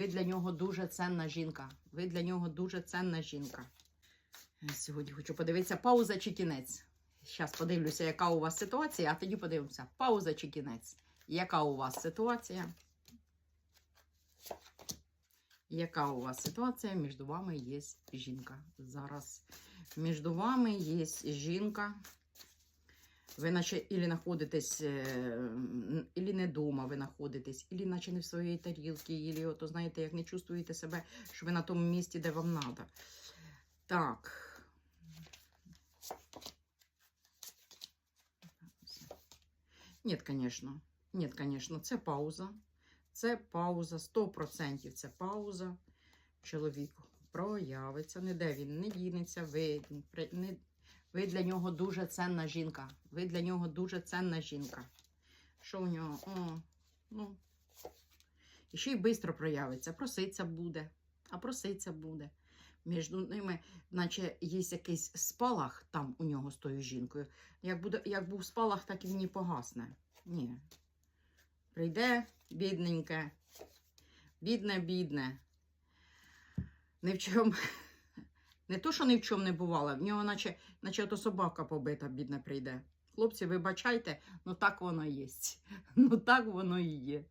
Ви для нього дуже ценна жінка. Ви для нього дуже ценна жінка. Сьогодні хочу подивитися, пауза чи кінець. Зараз подивлюся, яка у вас ситуація, а тоді подивимося, пауза чи кінець. Яка у вас ситуація? Яка у вас ситуація? Між вами є жінка. Зараз між вами є жінка. Ви наче ілі знаходитесь, е, ілі не дома ви знаходитесь, ілі наче не в своїй тарілці, ілі, ото, знаєте, як не чувствуєте себе, що ви на тому місці, де вам треба. Так. Ні, звісно. Ні, звісно, це пауза. Це пауза, 100% це пауза. Чоловік проявиться, ніде він не дінеться, ви, не, ви для нього дуже ценна жінка. Ви для нього дуже ценна жінка. Що у нього? О, ну. І ще й швидко проявиться. Проситься буде. А проситься буде. Між ними, наче є якийсь спалах там у нього з тою жінкою. Як, буде, як був спалах, так і він не погасне. Ні. Прийде бідненьке, бідне, бідне. Ні в чому. Не то, що ні в чому не бувало, в нього наче, наче то собака побита, бідна, прийде. Хлопці, вибачайте, ну так воно є. Ну так воно і є.